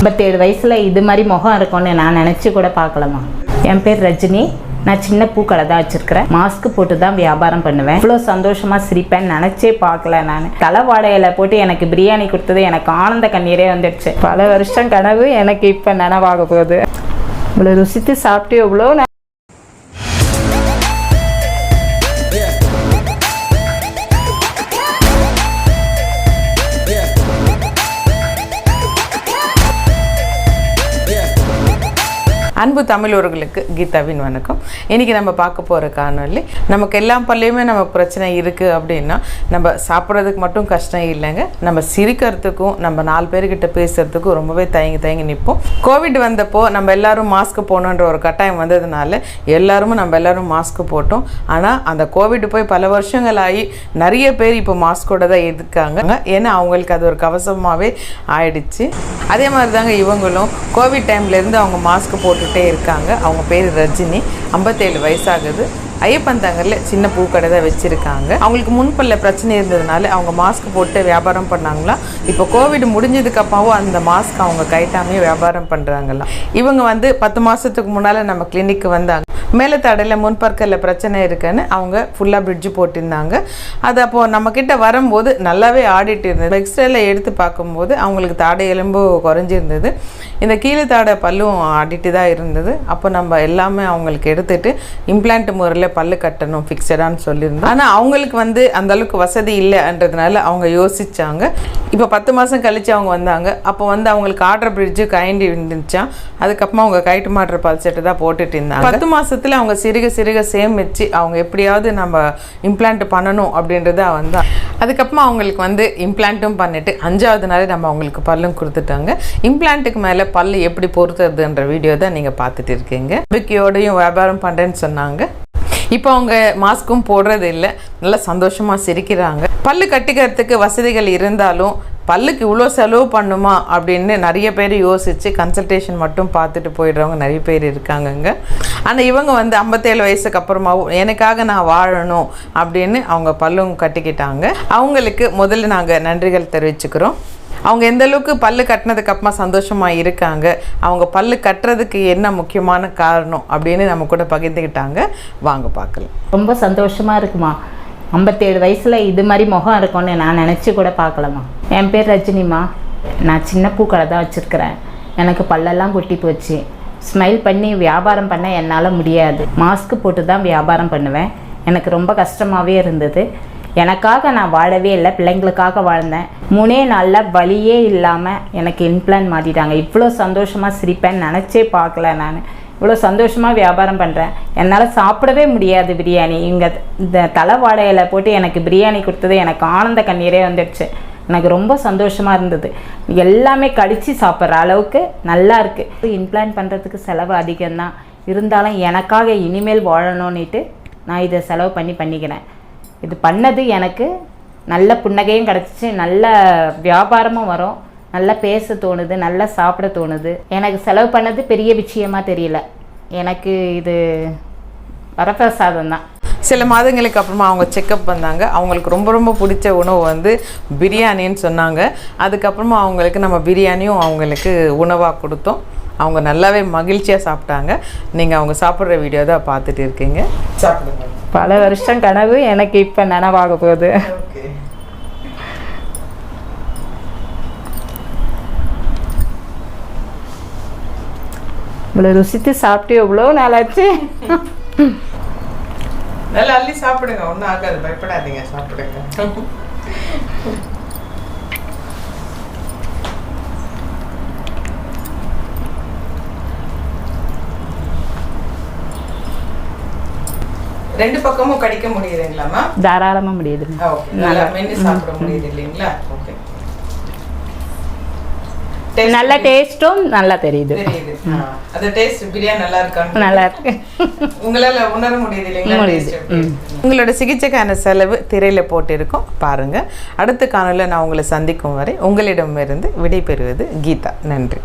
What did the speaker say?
ஐம்பத்தேழு வயசில் இது மாதிரி முகம் இருக்கும்னு நான் நினச்சி கூட பார்க்கலாமா என் பேர் ரஜினி. நான் சின்ன பூக்கடை தான் வச்சுருக்கிறேன். மாஸ்க் போட்டு தான் வியாபாரம் பண்ணுவேன். இவ்வளோ சந்தோஷமாக சிரிப்பேன். நினச்சே பார்க்கல நான். தலை வாடையில் போட்டு எனக்கு பிரியாணி கொடுத்தது எனக்கு ஆனந்த கண்ணீரே வந்துடுச்சு. பல வருஷம் கனவு எனக்கு இப்போ நனவாக போகுது. இவ்வளோ ருசித்து சாப்பிட்டு எவ்வளோ அன்பு தமிழர்களுக்கு கீதாவின் வணக்கம். இன்றைக்கி நம்ம பார்க்க போகிற காணொலி நமக்கு எல்லா பள்ளியுமே நமக்கு பிரச்சனை இருக்குது அப்படின்னா நம்ம சாப்பிட்றதுக்கு மட்டும் கஷ்டம் இல்லைங்க. நம்ம சிரிக்கிறதுக்கும் நம்ம நாலு பேர்கிட்ட பேசுகிறதுக்கும் ரொம்பவே தயங்கி தயங்கி நிற்போம். கோவிட் வந்தப்போ நம்ம எல்லோரும் மாஸ்க் போடணுன்ற ஒரு கட்டாயம் வந்ததுனால எல்லாரும் நம்ம எல்லாரும் மாஸ்க் போட்டோம். ஆனால் அந்த கோவிட் போய் பல வருஷங்கள் ஆகி நிறைய பேர் இப்போ மாஸ்கோட தான் இருக்காங்க. ஏன்னா அவங்களுக்கு அது ஒரு கவசமாகவே ஆயிடுச்சு. அதே மாதிரி தாங்க இவங்களும் கோவிட் டைம்லேருந்து அவங்க மாஸ்க் போட்டு போட்டுகிட்டே இருக்காங்க. அவங்க பேர் ரஜினி. ஐம்பத்தேழு வயசாகுது. ஐயப்பன் தங்கரில் சின்ன பூக்கடை தான் வச்சுருக்காங்க. அவங்களுக்கு முன்பல்ல பிரச்சனை இருந்ததுனால அவங்க மாஸ்க் போட்டு வியாபாரம் பண்ணாங்களா? இப்போ கோவிட் முடிஞ்சதுக்கு அப்பாவும் அந்த மாஸ்க் அவங்க கைட்டாமே வியாபாரம் பண்ணுறாங்களாம் இவங்க வந்து பத்து மாதத்துக்கு முன்னால் நம்ம கிளினிக்கு வந்தாங்க. மேலே தடையில் முன்பற்களில் பிரச்சனை இருக்குன்னு அவங்க ஃபுல்லாக பிரிட்ஜ் போட்டிருந்தாங்க. அது அப்போது நம்மக்கிட்ட வரும்போது நல்லாவே ஆடிட்டு இருந்தது. எக்ஸ்ரேல எடுத்து பார்க்கும்போது அவங்களுக்கு தாடை எலும்பு குறைஞ்சிருந்தது. இந்த கீழே தாடை பல்லும் ஆடிட்டு தான் இருந்தது. அப்போ நம்ம எல்லாமே அவங்களுக்கு எடுத்துட்டு இம்ப்ளான்ட் முறையில் பல்லு கட்டணும் ஃபிக்ஸடான்னு சொல்லியிருந்தோம். ஆனால் அவங்களுக்கு வந்து அந்தளவுக்கு வசதி இல்லைன்றதுனால அவங்க யோசிச்சாங்க. இப்போ பத்து மாதம் கழித்து அவங்க வந்தாங்க. அப்போ வந்து அவங்களுக்கு ஆர்டர் பிரிட்ஜு கைண்டி இருந்துச்சான் அதுக்கப்புறமா அவங்க கைட்டு மாட்டுற பல் செட்டு தான் போட்டுட்டு இருந்தாங்க. பத்து மாதத்தில் அவங்க சிறுக சிறுக சேமித்து அவங்க எப்படியாவது நம்ம இம்ப்ளான்ட் பண்ணணும் அப்படின்றத வந்து அதுக்கப்புறமா அவங்களுக்கு வந்து இம்ப்ளான்ட்டும் பண்ணிவிட்டு அஞ்சாவது நாளே நம்ம அவங்களுக்கு பல்லும் கொடுத்துட்டாங்க. இம்ப்ளான்ட்டுக்கு மேலே பல்லு எப்படி பொறுத்துறதுன்ற வீடியோ தான் நீங்கள் பார்த்துட்டு இருக்கீங்க. நம்பிக்கையோடையும் வியாபாரம் பண்ணுறேன்னு சொன்னாங்க. இப்போ அவங்க மாஸ்க்கும் போடுறது இல்லை நல்லா சந்தோஷமாக சிரிக்கிறாங்க. பல்லு கட்டிக்கிறதுக்கு வசதிகள் இருந்தாலும் பல்லுக்கு இவ்வளோ செலவு பண்ணுமா அப்படின்னு நிறைய பேர் யோசித்து கன்சல்டேஷன் மட்டும் பார்த்துட்டு போயிடுறவங்க நிறைய பேர் இருக்காங்கங்க. ஆனால் இவங்க வந்து ஐம்பத்தேழு வயசுக்கு அப்புறமாவும் எனக்காக நான் வாழணும் அப்படின்னு அவங்க பல்லும் கட்டிக்கிட்டாங்க. அவங்களுக்கு முதல்ல நாங்கள் நன்றிகள் தெரிவிச்சுக்கிறோம். அவங்க எந்த அளவுக்கு பல்லு கட்டினதுக்கு அப்புறமா சந்தோஷமாக இருக்காங்க அவங்க பல்லு கட்டுறதுக்கு என்ன முக்கியமான காரணம் அப்படின்னு நம்ம கூட பகிர்ந்துக்கிட்டாங்க வாங்க பார்க்கலாம். ரொம்ப சந்தோஷமாக இருக்குமா? ஐம்பத்தேழு வயசில் இது மாதிரி முகம் இருக்கும்னு நான் நினச்சி கூட பார்க்கலாமா? என் பேர் ரஜினிமா நான் சின்ன பூக்கடை தான் வச்சுருக்கிறேன். எனக்கு பல்லெல்லாம் கொட்டி போச்சு. ஸ்மைல் பண்ணி வியாபாரம் பண்ண என்னால் முடியாது. மாஸ்க் போட்டு தான் வியாபாரம் பண்ணுவேன். எனக்கு ரொம்ப கஷ்டமாகவே இருந்தது. எனக்காக நான் வாழவே இல்லை. பிள்ளைங்களுக்காக வாழ்ந்தேன். மூணே நாளில் வழியே இல்லாமல் எனக்கு இன்ப்ளான் மாற்றிட்டாங்க இவ்வளோ சந்தோஷமாக சிரிப்பேன்னு நினச்சே பார்க்கல நான். இவ்வளோ சந்தோஷமாக வியாபாரம் பண்ணுறேன் என்னால் சாப்பிடவே முடியாது பிரியாணி. இங்கே இந்த தலை வாழையில் போட்டு எனக்கு பிரியாணி கொடுத்தது எனக்கு ஆனந்த கண்ணீரே வந்துடுச்சு. எனக்கு ரொம்ப சந்தோஷமாக இருந்தது. எல்லாமே கடித்து சாப்பிட்ற அளவுக்கு நல்லா இருக்குது இம்ப்ளான்ட் பண்ணுறதுக்கு செலவு அதிகம்தான். இருந்தாலும் எனக்காக இனிமேல் வாழணும்னுட்டு நான் இதை செலவு பண்ணி பண்ணிக்கிறேன். இது பண்ணது எனக்கு நல்ல புன்னகையும் கிடச்சிச்சு. நல்ல வியாபாரமும் வரும். நல்லா பேச தோணுது. நல்லா சாப்பிட தோணுது. எனக்கு செலவு பண்ணது பெரிய விஷயமா தெரியல. எனக்கு இது வரப்பிரசாதம் தான் சில மாதங்களுக்கு அப்புறமா அவங்க செக்கப் வந்தாங்க. அவங்களுக்கு ரொம்ப ரொம்ப பிடிச்ச உணவு வந்து பிரியாணின்னு சொன்னாங்க. அதுக்கப்புறமா அவங்களுக்கு நம்ம பிரியாணியும் அவங்களுக்கு உணவாக கொடுத்தோம். அவங்க நல்லாவே மகிழ்ச்சியாக சாப்பிட்டாங்க. நீங்கள் அவங்க சாப்பிட்ற வீடியோ தான் பார்த்துட்டு இருக்கீங்க. சாப்பிடுங்க. பல வருஷம் கனவு எனக்கு இப்போ நனவாக போகுது. இவ்வளோ ருசித்து சாப்பிட்டு எவ்வளோ நாளாச்சு? நல்லா அள்ளி சாப்பிடுங்க. ஒன்றும் ஆகாது. பயப்படாதீங்க. சாப்பிடுங்க. ரெண்டு பக்கமும் கடிக்க முடியுதுங்களாமா தாராளமாக முடியுது. நல்லா மென்று சாப்பிட முடியுது இல்லைங்களா? நல்ல டேஸ்ட்டும் நல்லா தெரியுது. அது டேஸ்ட் பிரியாணி நல்லா இருக்கான்னு நல்லா இருக்கு. உங்களால உணர முடியுது இல்லைங்களா. உங்களோட சிகிச்சைக்கான செலவு திரையில போட்டிருக்கோம். பாருங்க. அடுத்த காணொலியில் நான் உங்களை சந்திக்கும் வரை உங்களிடமிருந்து விடைபெறுவது கீதா. நன்றி.